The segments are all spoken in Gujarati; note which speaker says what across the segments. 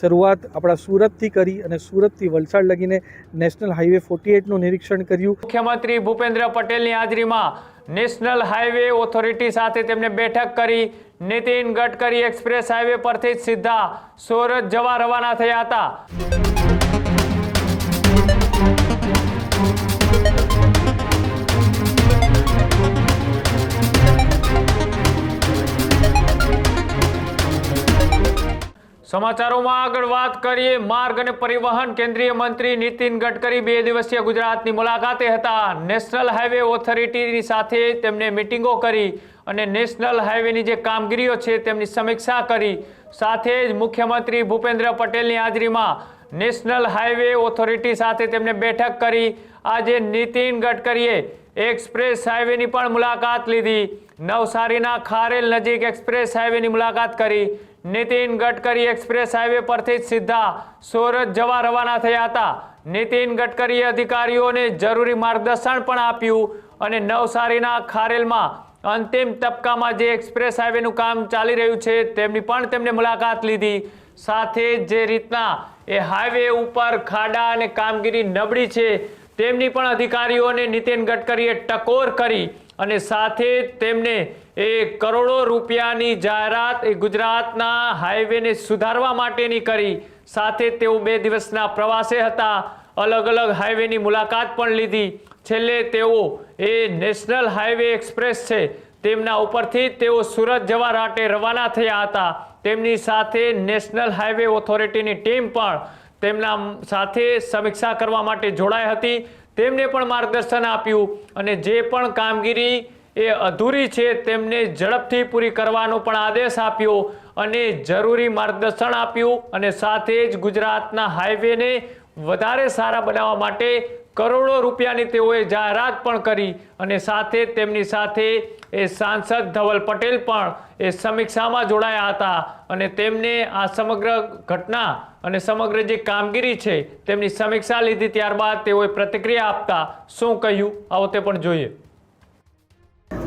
Speaker 1: શરૂઆત આપણા સુરતથી કરી અને સુરતથી વલસાડ લગીને નેશનલ હાઈવે ફોર્ટી એટનું નિરીક્ષણ કર્યું.
Speaker 2: મુખ્યમંત્રી ભૂપેન્દ્ર પટેલની હાજરીમાં નેશનલ હાઈવે ઓથોરિટી સાથે તેમને બેઠક કરી નીતિન ગડકરી એક્સપ્રેસ હાઈવે પરથી જ સીધા સુરત જવા રવાના થયા હતા. સમાચારોમાં આગળ વાત કરીએ. માર્ગ અને પરિવહન કેન્દ્રીય મંત્રી નીતિન ગડકરી બે દિવસીય ગુજરાતની મુલાકાતે હતા. નેશનલ હાઈવે ઓથોરિટીની સાથે તેમને મિટિંગો કરી અને નેશનલ હાઈવેની જે કામગીરીઓ છે તેમની સમીક્ષા કરી. સાથે જ મુખ્યમંત્રી ભૂપેન્દ્ર પટેલની હાજરીમાં નેશનલ હાઈવે ઓથોરિટી સાથે તેમને બેઠક કરી. આજે નીતિન ગડકરીએ એક્સપ્રેસ હાઈવેની પણ મુલાકાત લીધી. નવસારીના ખારેલ નજીક એક્સપ્રેસ હાઈવેની મુલાકાત કરી. નીતિન ગડકરી એક્સપ્રેસ હાઈવે પરથી જ સીધા સુરત જવા રવાના થયા હતા. નીતિન ગડકરીએ અધિકારીઓને જરૂરી માર્ગદર્શન પણ આપ્યું અને નવસારીના ખારેલમાં અંતિમ તબક્કામાં જે એક્સપ્રેસ હાઈવેનું કામ ચાલી રહ્યું છે, તેમની પણ તેમને મુલાકાત લીધી. સાથે જે રીતના એ હાઈવે ઉપર ખાડા અને કામગીરી નબળી છે તેમની પણ અધિકારીઓને નીતિન ગડકરીએ ટકોર કરી અને સાથે તેમને એ કરોડો રૂપિયાની જાહેરાત એ ગુજરાતના હાઈવેને સુધારવા માટેની કરી. સાથે તેઓ બે દિવસના પ્રવાસે હતા. અલગ અલગ હાઈવેની મુલાકાત પણ લીધી. છેલ્લે તેઓ એ નેશનલ હાઈવે એક્સપ્રેસ છે. તેમના ઉપરથી તેઓ સુરત જવા માટે રવાના થયા હતા. તેમની સાથે નેશનલ હાઈવે ઓથોરિટીની ટીમ પણ તેમના સાથે સમીક્ષા કરવા માટે જોડાઈ હતી. તેમને પણ માર્ગદર્શન આપ્યું અને જે પણ કામગીરી એ અધૂરી છે તેમને ઝડપથી પૂરી કરવાનો પણ આદેશ આપ્યો અને જરૂરી માર્ગદર્શન આપ્યું અને સાથે જ ગુજરાતના હાઈવેને વધારે સારા બનાવવા માટે કરોડો રૂપિયાની તેઓએ જાહેરાત પણ કરી અને સાથે તેમની સાથે એ સાંસદ ધવલ પટેલ પણ એ સમીક્ષામાં જોડાયા હતા અને તેમને આ સમગ્ર ઘટના અને સમગ્ર જે કામગીરી છે તેમની સમીક્ષા લીધી ત્યારબાદ તેઓએ પ્રતિક્રિયા આપતા શું કહ્યું? આવો તે પણ જોઈએ.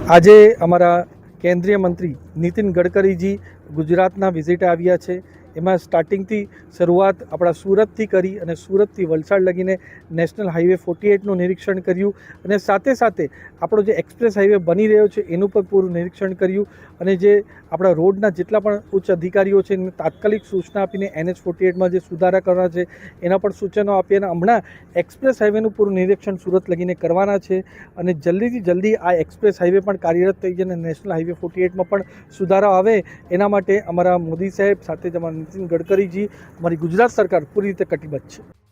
Speaker 1: આજે અમારા કેન્દ્રીય મંત્રી નીતિન ગડકરીજી ગુજરાતના વિઝિટે આવ્યા છે. એમાં સ્ટાર્ટિંગથી શરૂઆત આપણા સુરતથી કરી અને સુરતથી વલસાડ લગીને નેશનલ હાઈવે ફોર્ટી એટનું નિરીક્ષણ કર્યું અને સાથે સાથે આપણો જે એક્સપ્રેસ હાઈવે બની રહ્યો છે, એનું પણ પૂરું નિરીક્ષણ કર્યું અને જે આપણા રોડના જેટલા પણ ઉચ્ચ અધિકારીઓ છે એને તાત્કાલિક સૂચના આપીને એનએચ ફોર્ટી એટમાં જે સુધારા કરવાના છે, એના પણ સૂચનો આપી અને હમણાં એક્સપ્રેસ હાઈવેનું પૂરું નિરીક્ષણ સુરત લગીને કરવાના છે અને જલ્દીથી જલ્દી આ એક્સપ્રેસ હાઈવે પણ કાર્યરત થઈ જાય અને નેશનલ હાઈવે ફોર્ટી એટમાં પણ સુધારો આવે એના માટે અમારા મોદી સાહેબ સાથે જ અમારા નીતિન ગડકરીજી અમારી ગુજરાત સરકાર પૂરી રીતે કટિબદ્ધ છે.